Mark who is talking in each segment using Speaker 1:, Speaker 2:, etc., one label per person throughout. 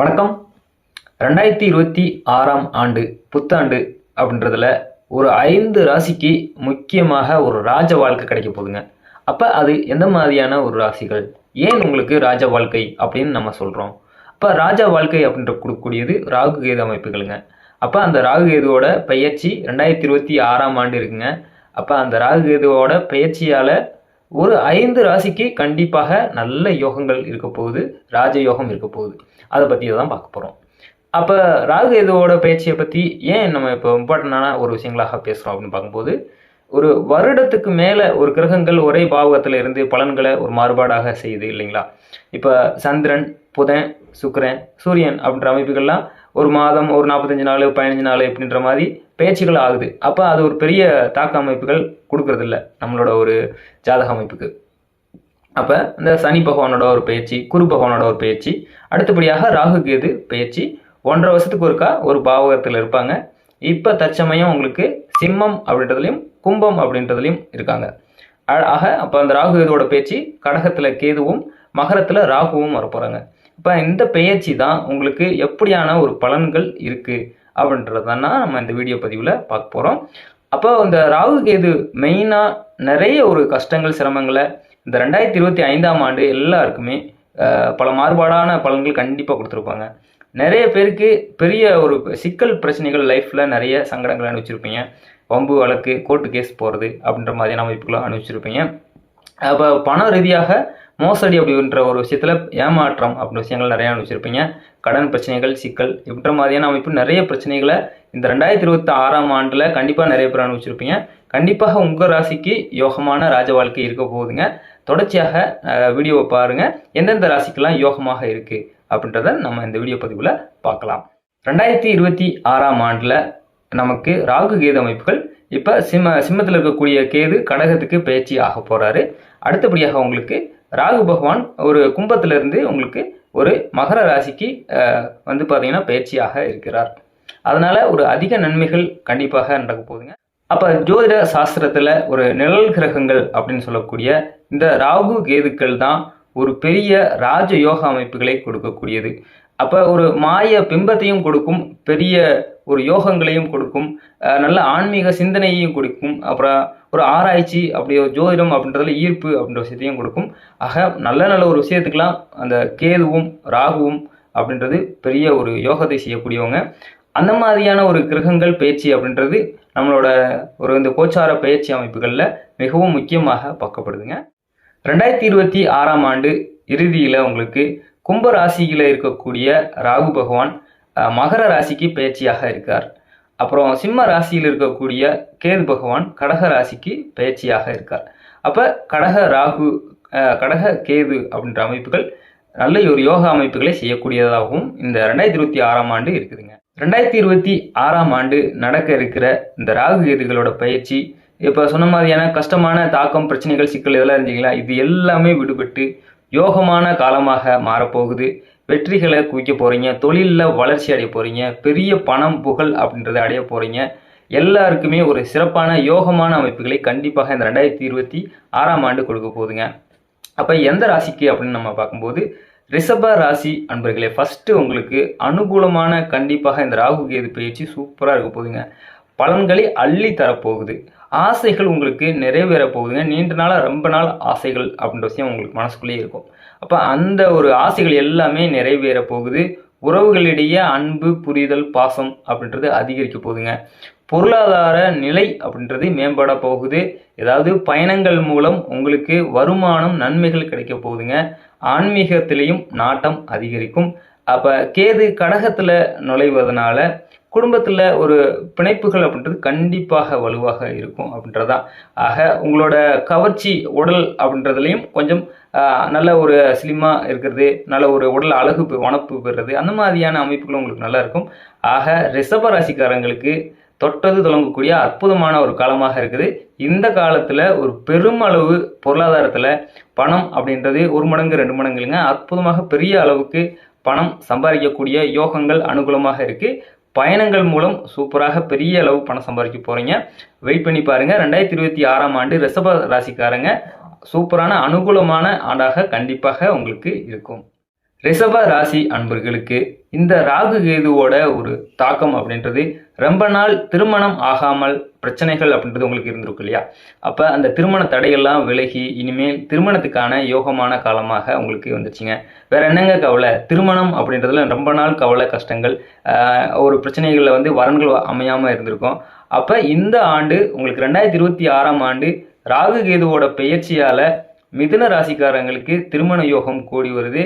Speaker 1: வணக்கம். ரெண்டாயிரத்தி இருபத்தி ஆறாம் ஆண்டு புத்தாண்டு அப்படின்றதுல ஒரு ஐந்து ராசிக்கு முக்கியமாக ஒரு ராஜ வாழ்க்கை கிடைக்க போகுதுங்க. அப்போ அது எந்த மாதிரியான ஒரு ராசிகள்? ஏன் உங்களுக்கு ராஜ வாழ்க்கை அப்படின்னு நம்ம சொல்கிறோம் அப்போ ராஜ வாழ்க்கை அப்படின்ற கொடுக்கக்கூடியது ராகு கேது அமைப்புகளுங்க. அப்போ அந்த ராகு கேதுவோட பயிற்சி ரெண்டாயிரத்தி இருபத்தி ஆறாம் ஆண்டு இருக்குங்க. அப்போ அந்த ராகு கேதுவோட பயிற்சியால் ஒரு ஐந்து ராசிக்கு கண்டிப்பாக நல்ல யோகங்கள் இருக்க போகுது ராஜயோகம் இருக்க போகுது. அதை பற்றி தான் பார்க்க போகிறோம் அப்போ ராகு எதுவோட பேச்சியை பற்றி ஏன் நம்ம இப்போ இம்பார்ட்டண்டான ஒரு விஷயங்களாக பேசுகிறோம் அப்படின்னு பார்க்கும்போது ஒரு வருடத்துக்கு மேலே ஒரு கிரகங்கள் ஒரே பாவகத்தில் இருந்து பலன்களை ஒரு மாறுபாடாக செய்யுது இல்லைங்களா? இப்போ சந்திரன் புதன் சுக்கரன் சூரியன் அப்படின்ற அமைப்புகள்லாம் ஒரு மாதம் ஒரு நாற்பத்தஞ்சு நாள் பதினஞ்சு நாள் அப்படின்ற மாதிரி பேச்சுகள் ஆகுது. அப்போ அது ஒரு பெரிய தாக்க அமைப்புகள் கொடுக்கறதில்ல நம்மளோட ஒரு ஜாதக அமைப்புக்கு. அப்போ இந்த சனி பகவானோட ஒரு பயிற்சி குரு பகவானோட ஒரு பயிற்சி அடுத்தபடியாக ராகு கேது பயிற்சி ஒன்றரை வருஷத்துக்கு ஒருக்கா ஒரு பாவகத்தில் இருப்பாங்க. இப்போ தற்சமயம் உங்களுக்கு சிம்மம் அப்படின்றதுலையும் கும்பம் அப்படின்றதுலையும் இருக்காங்க. ஆக அப்போ அந்த ராகு கேதுவோட பேச்சு கடகத்தில் கேதுவும் மகரத்தில் ராகுவும் வரப்போகிறாங்க இப்போ இந்த பெயர்ச்சி தான் உங்களுக்கு எப்படியான ஒரு பலன்கள் இருக்குது அப்படின்றதுனா நம்ம இந்த வீடியோ பதிவில் பார்க்க போகிறோம் அப்போ இந்த ராகு கேது மெயினாக நிறைய ஒரு கஷ்டங்கள் சிரமங்களை இந்த ரெண்டாயிரத்தி இருபத்தி ஐந்தாம் ஆண்டு எல்லாருக்குமே பல மாறுபாடான பலன்கள் கண்டிப்பாக கொடுத்துருப்பாங்க. நிறைய பேருக்கு பெரிய ஒரு சிக்கல் பிரச்சனைகள் லைஃப்பில் நிறைய சங்கடங்களை அனுப்பிச்சிருப்பீங்க வம்பு வழக்கு கோர்ட்டு கேஸ் போகிறது அப்படின்ற மாதிரியான அமைப்புகளும் அனுப்பிச்சிருப்பீங்க அப்போ பண ரீதியாக மோசடி அப்படின்ற ஒரு விஷயத்தில் ஏமாற்றம் அப்படின்ற விஷயங்கள் நிறையா அனுப்பிச்சிருப்பீங்க கடன் பிரச்சனைகள் சிக்கல் இப்படின்ற மாதிரியான அமைப்பு நிறைய பிரச்சனைகளை இந்த ரெண்டாயிரத்தி இருபத்தி ஆறாம் ஆண்டில் கண்டிப்பாக நிறைய பேர் அனுபவிச்சிருப்பீங்க. கண்டிப்பாக உங்கள் ராசிக்கு யோகமான ராஜ வாழ்க்கை இருக்க போகுதுங்க. தொடர்ச்சியாக வீடியோவை பாருங்கள் எந்தெந்த ராசிக்கெல்லாம் யோகமாக இருக்குது அப்படின்றத நம்ம இந்த வீடியோ பதிவில் பார்க்கலாம். ரெண்டாயிரத்தி இருபத்தி ஆறாம் ஆண்டில் நமக்கு ராகு கேது அமைப்புகள் இப்போ சிம்ம சிம்மத்தில் இருக்கக்கூடிய கேது கடகத்துக்கு பயிற்சி ஆக போகிறாரு அடுத்தபடியாக உங்களுக்கு ராகு பகவான் ஒரு கும்பத்திலிருந்து உங்களுக்கு ஒரு மகர ராசிக்கு அஹ், வந்து பார்த்தீங்கன்னா பயிற்சியாக இருக்கிறார். அதனால ஒரு அதிக நன்மைகள் கண்டிப்பாக நடக்க போகுதுங்க. அப்போ ஜோதிட சாஸ்திரத்தில் ஒரு நிழல் கிரகங்கள் அப்படின்னு சொல்லக்கூடிய இந்த ராகு கேதுக்கள் தான் ஒரு பெரிய ராஜ யோக அமைப்புகளை கொடுக்கக்கூடியது. அப்போ ஒரு மாய பிம்பத்தையும் கொடுக்கும் பெரிய ஒரு யோகங்களையும் கொடுக்கும் அஹ் நல்ல ஆன்மீக சிந்தனையையும் கொடுக்கும் அப்புறம் ஒரு ஆராய்ச்சி அப்படி ஒரு ஜோதிடம் அப்படின்றதுல ஈர்ப்பு அப்படின்ற விஷயத்தையும் கொடுக்கும். ஆக நல்ல நல்ல ஒரு விஷயத்துக்கெல்லாம் அந்த கேதுவும் ராகுவும் அப்படின்றது பெரிய ஒரு யோகத்தை செய்யக்கூடியவங்க. அந்த மாதிரியான ஒரு கிரகங்கள் பயிற்சி அப்படின்றது நம்மளோட ஒரு இந்த கோச்சார பயிற்சி அமைப்புகளில் மிகவும் முக்கியமாக பார்க்கப்படுதுங்க. ரெண்டாயிரத்தி இருபத்தி ஆறாம் ஆண்டு இறுதியில் உங்களுக்கு கும்ப ராசியில் இருக்கக்கூடிய ராகு பகவான் மகர ராசிக்கு பயிற்சியாக இருக்கார். அப்புறம் சிம்ம ராசியில் இருக்கக்கூடிய கேது பகவான் கடக ராசிக்கு பயிற்சியாக இருக்கார். அப்போ கடக ராகு கடக கேது அப்படின்ற அமைப்புகள் நல்ல ஒரு யோகா அமைப்புகளை செய்யக்கூடியதாகவும் இந்த ரெண்டாயிரத்தி இருபத்தி ஆறாம் ஆண்டு இருக்குதுங்க. ரெண்டாயிரத்தி இருபத்தி ஆறாம் ஆண்டு நடக்க இருக்கிற இந்த ராகு கேதுகளோட பயிற்சி இப்போ சொன்ன மாதிரியான கஷ்டமான தாக்கம் பிரச்சனைகள் சிக்கல் இதெல்லாம் இருந்தீங்களா? இது எல்லாமே விடுபட்டு யோகமான காலமாக மாறப்போகுது. வெற்றிகளை குவிக்க போகிறீங்க தொழிலில் வளர்ச்சி அடைய போகிறீங்க பெரிய பணம் புகழ் அப்படின்றத அடைய போகிறீங்க எல்லாருக்குமே ஒரு சிறப்பான யோகமான அமைப்புகளை கண்டிப்பாக இந்த ரெண்டாயிரத்தி இருபத்தி ஆறாம் ஆண்டு கொடுக்க போகுதுங்க. அப்போ எந்த ராசிக்கு அப்படின்னு நம்ம பார்க்கும்போது ரிஷப ராசி அன்பர்களே ஃபஸ்ட்டு உங்களுக்கு அனுகூலமான கண்டிப்பாக இந்த ராகு கேது பயிற்சி சூப்பராக இருக்க போகுதுங்க. பலன்களை அள்ளி தரப்போகுது. ஆசைகள் உங்களுக்கு நிறைவேற போகுதுங்க. நீண்ட நாளாக ரொம்ப நாள் ஆசைகள் அப்படின்ற விஷயம் உங்களுக்கு மனசுக்குள்ளேயே இருக்கும். அப்போ அந்த ஒரு ஆசைகள் எல்லாமே நிறைவேற போகுது. உறவுகளிடையே அன்பு புரிதல் பாசம் அப்படின்றது அதிகரிக்க போகுதுங்க. பொருளாதார நிலை அப்படின்றது மேம்பட போகுது. ஏதாவது பயணங்கள் மூலம் உங்களுக்கு வருமானம் நன்மைகள் கிடைக்க போகுதுங்க. ஆன்மீகத்திலையும் நாட்டம் அதிகரிக்கும். அப்போ கேது கடகத்தில் நுழைவதனால குடும்பத்தில் ஒரு பிணைப்புகள் அப்படின்றது கண்டிப்பாக வலுவாக இருக்கும் அப்படின்றதான் ஆக உங்களோட கவர்ச்சி உடல் அப்படின்றதுலையும் கொஞ்சம் நல்ல ஒரு ஸ்லிம்மாக இருக்கிறது நல்ல ஒரு உடல் அழகு வனப்பு பெறுறது அந்த மாதிரியான அமைப்புகளும் உங்களுக்கு நல்லா இருக்கும். ஆக ரிஷப ராசிக்காரங்களுக்கு தொட்டது தொடங்கக்கூடிய அற்புதமான ஒரு காலமாக இருக்குது. இந்த காலத்தில் ஒரு பெருமளவு பொருளாதாரத்தில் பணம் அப்படின்றது ஒரு மடங்கு ரெண்டு மடங்குங்க அற்புதமாக பெரிய அளவுக்கு பணம் சம்பாதிக்கக்கூடிய யோகங்கள் அனுகூலமாக இருக்குது பயணங்கள் மூலம் சூப்பராக பெரிய அளவு பணம் சம்பாதிக்க போகிறீங்க வெயிட் பண்ணி பாருங்கள் ரெண்டாயிரத்தி இருபத்தி ஆறாம் ஆண்டு ரிஷப ராசிக்காரங்க. சூப்பரான அனுகூலமான ஆண்டாக கண்டிப்பாக உங்களுக்கு இருக்கும். ரிஷப ராசி அன்பர்களுக்கு இந்த ராகு கேதுவோட ஒரு தாக்கம் அப்படின்றது ரொம்ப நாள் திருமணம் ஆகாமல் பிரச்சனைகள் அப்படின்றது உங்களுக்கு இருந்திருக்கும் இல்லையா? அப்போ அந்த திருமண தடையெல்லாம் விலகி இனிமேல் திருமணத்துக்கான யோகமான காலமாக உங்களுக்கு வந்துச்சுங்க. வேற என்னங்க கவலை? திருமணம் அப்படின்றதுல ரொம்ப நாள் கவலை கஷ்டங்கள் ஒரு பிரச்சனைகளில் வந்து வரன்கள் அமையாமல் இருந்திருக்கும். அப்போ இந்த ஆண்டு உங்களுக்கு ரெண்டாயிரத்தி இருபத்தி ஆறாம் ஆண்டு ராகு கேதுவோட பெயர்ச்சியால் மிதுன ராசிக்காரங்களுக்கு திருமண யோகம் கூடி வருது.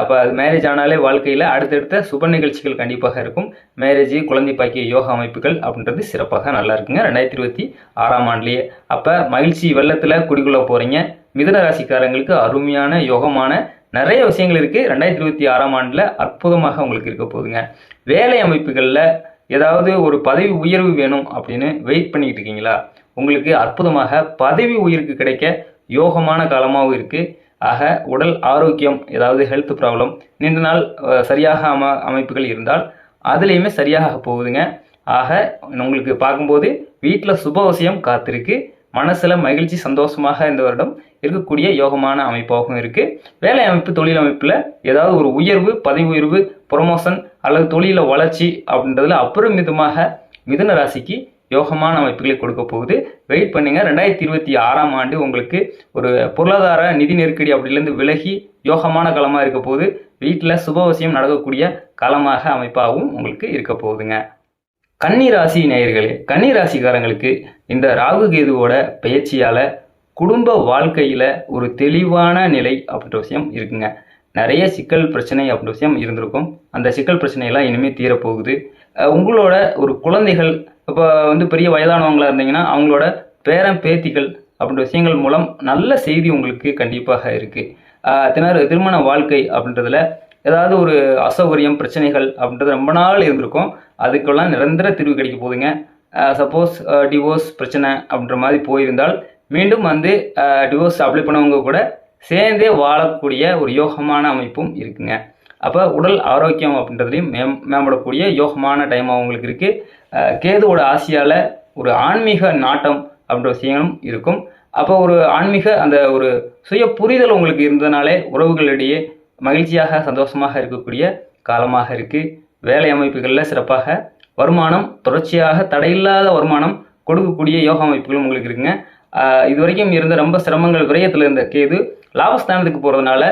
Speaker 1: அப்போ மேரேஜ் ஆனாலே வாழ்க்கையில் அடுத்தடுத்த சுப நிகழ்ச்சிகள் கண்டிப்பாக இருக்கும். மேரேஜ் குழந்தை பாக்கிய யோகா அமைப்புகள் அப்படின்றது சிறப்பாக நல்லா இருக்குங்க. ரெண்டாயிரத்தி இருபத்தி ஆறாம் ஆண்டுலேயே. அப்போ மகிழ்ச்சி வெள்ளத்தில் குடிக்குள்ள போகிறீங்க மிதன ராசிக்காரங்களுக்கு அருமையான யோகமான நிறைய விஷயங்கள் இருக்குது ரெண்டாயிரத்தி இருபத்தி ஆறாம் ஆண்டில் அற்புதமாக உங்களுக்கு இருக்க போகுதுங்க. வேலை அமைப்புகளில் ஏதாவது ஒரு பதவி உயர்வு வேணும் அப்படின்னு வெயிட் பண்ணிக்கிட்டு இருக்கீங்களா? உங்களுக்கு அற்புதமாக பதவி உயிருக்கு கிடைக்க யோகமான காலமாகவும் இருக்குது ஆக உடல் ஆரோக்கியம் ஏதாவது ஹெல்த் ப்ராப்ளம் நீண்ட நாள் சரியாக அம அமைப்புகள் இருந்தால் அதுலேயுமே சரியாக போகுதுங்க. ஆக உங்களுக்கு பார்க்கும்போது வீட்டில் சுபவசியம் காத்திருக்கு. மனசில் மகிழ்ச்சி சந்தோஷமாக இந்த வருடம் இருக்கக்கூடிய யோகமான அமைப்பாகவும் இருக்குது வேலை அமைப்பு தொழில் அமைப்பில் ஏதாவது ஒரு உயர்வு பதவி உயர்வு ப்ரொமோஷன் அல்லது தொழிலில் வளர்ச்சி அப்படின்றதுல அப்புறமிதமாக மிதுன ராசிக்கு யோகமான அமைப்புகளை கொடுக்க போகுது. வெயிட் பண்ணுங்க. ரெண்டாயிரத்தி இருபத்தி ஆறாம் ஆண்டு உங்களுக்கு ஒரு பொருளாதார நிதி நெருக்கடி அப்படிலேருந்து விலகி யோகமான காலமாக இருக்க போகுது. வீட்டில் சுபவசியம் நடக்கக்கூடிய காலமாக அமைப்பாகவும் உங்களுக்கு இருக்க போகுதுங்க. கன்னி ராசி நேயர்களே கன்னிராசிக்காரங்களுக்கு இந்த ராகு கேதுவோட பயிற்சியால் குடும்ப வாழ்க்கையில் ஒரு தெளிவான நிலை அப்படின்ற விஷயம் இருக்குங்க. நிறைய சிக்கல் பிரச்சனை அப்படின்ற விஷயம் இருந்திருக்கும். அந்த சிக்கல் பிரச்சனையெல்லாம் இனிமேல் தீரப்போகுது உங்களோட ஒரு குழந்தைகள் இப்போ வந்து பெரிய வயதானவங்களாக இருந்தீங்கன்னா அவங்களோட பேரன் பேத்திகள் அப்படின்ற விஷயங்கள் மூலம் நல்ல செய்தி உங்களுக்கு கண்டிப்பாக இருக்குது திணறு திருமண வாழ்க்கை அப்படின்றதுல ஏதாவது ஒரு அசௌகரியம் பிரச்சனைகள் அப்படின்றது ரொம்ப நாள் இருந்திருக்கும். அதுக்கெல்லாம் நிரந்தர தீர்வு கிடைக்க போதுங்க. சப்போஸ் டிவோர்ஸ் பிரச்சனை அப்படின்ற மாதிரி போயிருந்தால் மீண்டும் வந்து டிவோர்ஸ் அப்ளை பண்ணவங்க கூட சேர்ந்தே வாழக்கூடிய ஒரு யோகமான அமைப்பும் இருக்குங்க. அப்போ உடல் ஆரோக்கியம் அப்படின்றதுலையும் மேம் மேம்படக்கூடிய யோகமான டைம் உங்களுக்கு இருக்குது கேதுவோட ஆசையால் ஒரு ஆன்மீக நாட்டம் அப்படின்ற விஷயங்களும் இருக்கும். அப்போ ஒரு ஆன்மீக அந்த ஒரு சுய புரிதல் உங்களுக்கு இருந்ததுனாலே உறவுகளிடையே மகிழ்ச்சியாக சந்தோஷமாக இருக்கக்கூடிய காலமாக இருக்குது வேலை அமைப்புகளில் சிறப்பாக வருமானம் தொடர்ச்சியாக தடையில்லாத வருமானம் கொடுக்கக்கூடிய யோகா அமைப்புகளும் உங்களுக்கு இருக்குங்க. இது வரைக்கும் இருந்த ரொம்ப சிரமங்கள் விரயத்தில் இருந்த கேது லாபஸ்தானத்துக்கு போகிறதுனால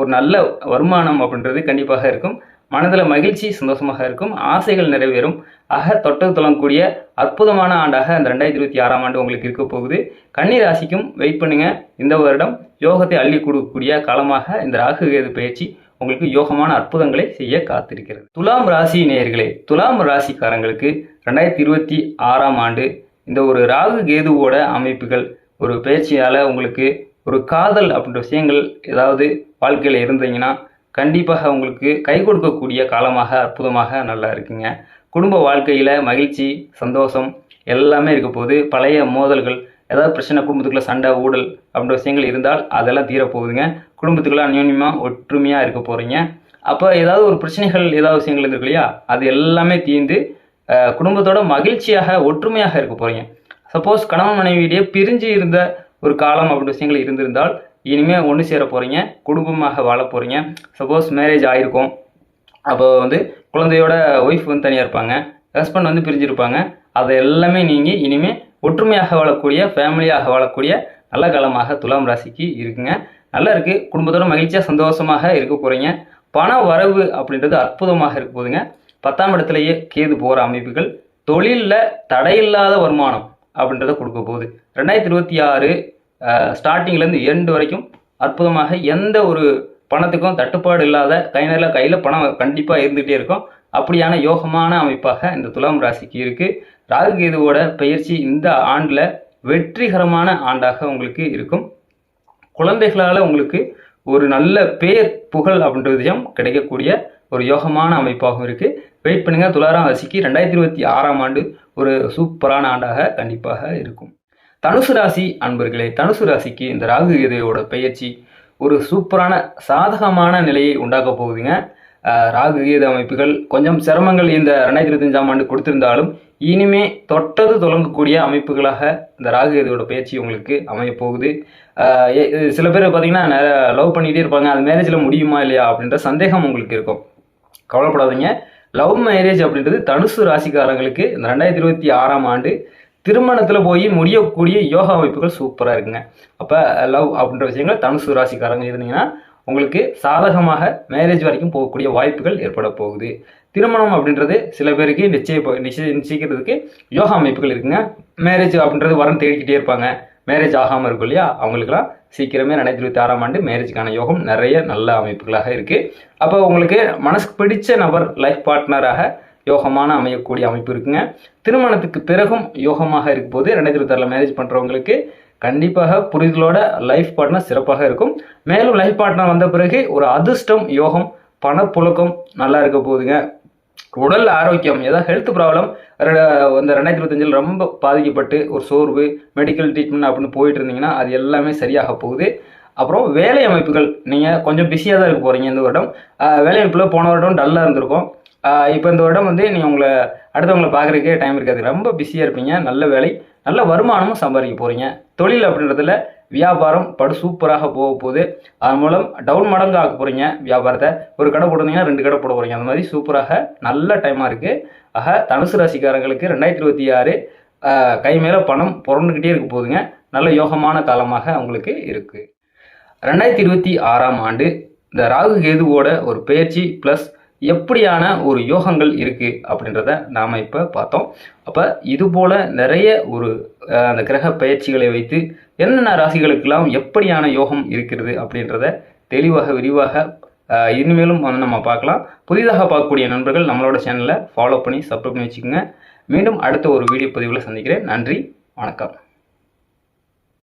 Speaker 1: ஒரு நல்ல வருமானம் அப்படின்றது கண்டிப்பாக இருக்கும். மனதில் மகிழ்ச்சி சந்தோஷமாக இருக்கும். ஆசைகள் நிறைவேறும். ஆக தொட்டது தொடங்கக்கூடிய அற்புதமான ஆண்டாக அந்த ரெண்டாயிரத்தி இருபத்தி ஆறாம் ஆண்டு உங்களுக்கு இருக்க போகுது. கன்னி ராசிக்கும் வெயிட் பண்ணுங்க. இந்த வருடம் யோகத்தை அள்ளி கொடுக்கக்கூடிய காலமாக இந்த ராகு கேது பயிற்சி உங்களுக்கு யோகமான அற்புதங்களை செய்ய காத்திருக்கிறது. துலாம் ராசி நேயர்களே துலாம் ராசிக்காரங்களுக்கு ரெண்டாயிரத்தி இருபத்தி ஆறாம் ஆண்டு இந்த ஒரு ராகு கேதுவோட அமைப்புகள் ஒரு பயிற்சியால் உங்களுக்கு ஒரு காதல் அப்படின்ற விஷயங்கள் ஏதாவது வாழ்க்கையில் இருந்தீங்கன்னா கண்டிப்பாக உங்களுக்கு கை கொடுக்கக்கூடிய காலமாக அற்புதமாக நல்லா இருக்குங்க. குடும்ப வாழ்க்கையில் மகிழ்ச்சி சந்தோஷம் எல்லாமே இருக்க போது பழைய மோதல்கள் ஏதாவது பிரச்சனை குடும்பத்துக்குள்ள சண்டை ஊடல் அப்படின்ற விஷயங்கள் இருந்தால் அதெல்லாம் தீரப்போகுதுங்க. குடும்பத்துக்குள்ள அந்யோன்யமாக ஒற்றுமையாக இருக்க போகிறீங்க அப்போ ஏதாவது ஒரு பிரச்சனைகள் ஏதாவது விஷயங்கள் இருக்கு இல்லையா? அது எல்லாமே தீர்ந்து குடும்பத்தோட மகிழ்ச்சியாக ஒற்றுமையாக இருக்க போகிறீங்க சப்போஸ் கணவன் மனைவியிடையே பிரிஞ்சு இருந்த ஒரு காலம் அப்படின்ற விஷயங்கள் இருந்திருந்தால் இனிமேல் ஒன்று சேர போகிறீங்க குடும்பமாக வாழ போகிறீங்க சப்போஸ் மேரேஜ் ஆகிருக்கும் அப்போ வந்து குழந்தையோட ஒய்ஃப் வந்து தனியாக இருப்பாங்க. ஹஸ்பண்ட் வந்து பிரிஞ்சிருப்பாங்க. அதை எல்லாமே நீங்கள் இனிமேல் ஒற்றுமையாக வாழக்கூடிய ஃபேமிலியாக வாழக்கூடிய நல்ல காலமாக துலாம் ராசிக்கு இருக்குங்க. நல்லா இருக்குது குடும்பத்தோட மகிழ்ச்சியாக சந்தோஷமாக இருக்க போகிறீங்க பண வரவு அப்படின்றது அற்புதமாக இருக்க போதுங்க பத்தாம் இடத்துலையே கேது போகிற அமைப்புகள் தொழிலில் தடையில்லாத வருமானம் அப்படின்றத கொடுக்க போகுது. ரெண்டாயிரத்தி இருபத்தி ஆறு ஸ்டார்டிங்லேருந்து எண்டு வரைக்கும் அற்புதமாக எந்த ஒரு பணத்துக்கும் தட்டுப்பாடு இல்லாத கைநரில் கையில் பணம் கண்டிப்பாக இருந்துகிட்டே இருக்கும். அப்படியான யோகமான அமைப்பாக இந்த துலாம் ராசிக்கு இருக்குது ராகு கேதுவோட பயிற்சி இந்த ஆண்டில் வெற்றிகரமான ஆண்டாக உங்களுக்கு இருக்கும். குழந்தைகளால் உங்களுக்கு ஒரு நல்ல பேர் புகழ் அப்படின்ற விஷயம் கிடைக்கக்கூடிய ஒரு யோகமான அமைப்பாகவும் இருக்குது வெயிட் பண்ணுங்கள் துளாராம் ராசிக்கு ரெண்டாயிரத்தி இருபத்தி ஆறாம் ஆண்டு ஒரு சூப்பரான ஆண்டாக கண்டிப்பாக இருக்கும். தனுசு ராசி அன்பர்களே தனுசு ராசிக்கு இந்த ராகு கேதுவோட பயிற்சி ஒரு சூப்பரான சாதகமான நிலையை உண்டாக்க போகுதுங்க. ராகு கேது அமைப்புகள் கொஞ்சம் சிரமங்கள் இந்த ரெண்டாயிரத்தி இருபத்தஞ்சாம் ஆண்டு கொடுத்திருந்தாலும் இனிமே தொட்டது தொடங்கக்கூடிய அமைப்புகளாக இந்த ராகு கேதுவோட பயிற்சி உங்களுக்கு அமைய போகுது. சில பேர் பார்த்தீங்கன்னா லவ் பண்ணிகிட்டே இருப்பாங்க அது மேரேஜில் முடியுமா இல்லையா அப்படின்ற சந்தேகம் உங்களுக்கு இருக்கும். கவலைப்படாதீங்க. லவ் மேரேஜ் அப்படின்றது தனுசு ராசிக்காரங்களுக்கு இந்த ரெண்டாயிரத்தி இருபத்தி ஆறாம் ஆண்டு திருமணத்தில் போய் முடியக்கூடிய யோகா அமைப்புகள் சூப்பராக இருக்குங்க. அப்போ லவ் அப்படின்ற விஷயங்கள் தனுசு ராசிக்காரங்க இருந்தீங்கன்னா உங்களுக்கு சாதகமாக மேரேஜ் வரைக்கும் போகக்கூடிய வாய்ப்புகள் ஏற்பட போகுது. திருமணம் அப்படின்றது சில பேருக்கு நிச்சய நிச்சய நிச்சயிக்கிறதுக்கு யோகா அமைப்புகள் இருக்குங்க. மேரேஜ் அப்படின்றது வரன் தேடிக்கிட்டே இருப்பாங்க. மேரேஜ் ஆகாமல் இருக்கும் இல்லையா? அவங்களுக்குலாம் சீக்கிரமே ரெண்டாயிரத்தி இருபத்தி ஆறாம் ஆண்டு மேரேஜுக்கான யோகம் நிறைய நல்ல அமைப்புகளாக இருக்குது அப்போ உங்களுக்கு மனசுக்கு பிடிச்ச நபர் லைஃப் பார்ட்னராக யோகமான அமையக்கூடிய அமைப்பு இருக்குங்க. திருமணத்துக்கு பிறகும் யோகமாக இருக்கும் போது ரெண்டாயிரத்தி இருபத்தாறில் மேரேஜ் பண்ணுறவங்களுக்கு கண்டிப்பாக புரிதலோட லைஃப் பார்ட்னர் சிறப்பாக இருக்கும். மேலும் லைஃப் பார்ட்னர் வந்த பிறகு ஒரு அதிர்ஷ்டம் யோகம் பணப்புழக்கம் நல்லா இருக்க போகுதுங்க. உடல் ஆரோக்கியம் ஏதாவது ஹெல்த் ப்ராப்ளம் இந்த ரெண்டாயிரத்தி இருபத்தஞ்சில் ரொம்ப பாதிக்கப்பட்டு ஒரு சோர்வு மெடிக்கல் ட்ரீட்மெண்ட் அப்படின்னு போயிட்டு இருந்தீங்கன்னா அது எல்லாமே சரியாக போகுது. அப்புறம் வேலை அமைப்புகள் நீங்கள் கொஞ்சம் பிஸியாக தான் இருக்க போகிறீங்க இந்த வருடம். வேலை அமைப்பில் போன வருடம் டல்லாக இருந்திருக்கும். இப்போ இந்த வருடம் வந்து நீங்கள் உங்களை அடுத்தவங்களை பார்க்குறதுக்கே டைம் இருக்காது. ரொம்ப பிஸியாக இருப்பீங்க. நல்ல வேலை நல்ல வருமானமும் சம்பாதிக்க போகிறீங்க தொழில் அப்படின்றதுல வியாபாரம் படு சூப்பராக போக போகுது. அதன் மூலம் டவுன் மடங்கு ஆக்க போகிறீங்க வியாபாரத்தை. ஒரு கடை போட்டிருந்தீங்கன்னா ரெண்டு கடை போட போகிறீங்க அந்த மாதிரி சூப்பராக நல்ல டைமாக இருக்குது ஆக தனுசு ராசிக்காரங்களுக்கு ரெண்டாயிரத்தி இருபத்தி ஆறு கை மேலே பணம் புரண்டுக்கிட்டே இருக்க போகுதுங்க. நல்ல யோகமான காலமாக அவங்களுக்கு இருக்குது ரெண்டாயிரத்தி இருபத்தி ஆறாம் ஆண்டு இந்த ராகு கேதுவோட ஒரு பயிற்சி ப்ளஸ் எப்படியான ஒரு யோகங்கள் இருக்குது அப்படின்றத நாம் இப்போ பார்த்தோம். அப்போ இது போல் நிறைய ஒரு அந்த கிரக பயிற்சிகளை வைத்து என்னென்ன ராசிகளுக்கெல்லாம் எப்படியான யோகம் இருக்கிறது அப்படின்றத தெளிவாக விரிவாக இனிமேலும் வந்து நம்ம பார்க்கலாம். புதிதாக பார்க்கக்கூடிய நண்பர்கள் நம்மளோட சேனலை ஃபாலோ பண்ணி சப்ஸ்கிரைப் பண்ணி வச்சுக்கோங்க. மீண்டும் அடுத்த ஒரு வீடியோ பதிவில் சந்திக்கிறேன். நன்றி வணக்கம்.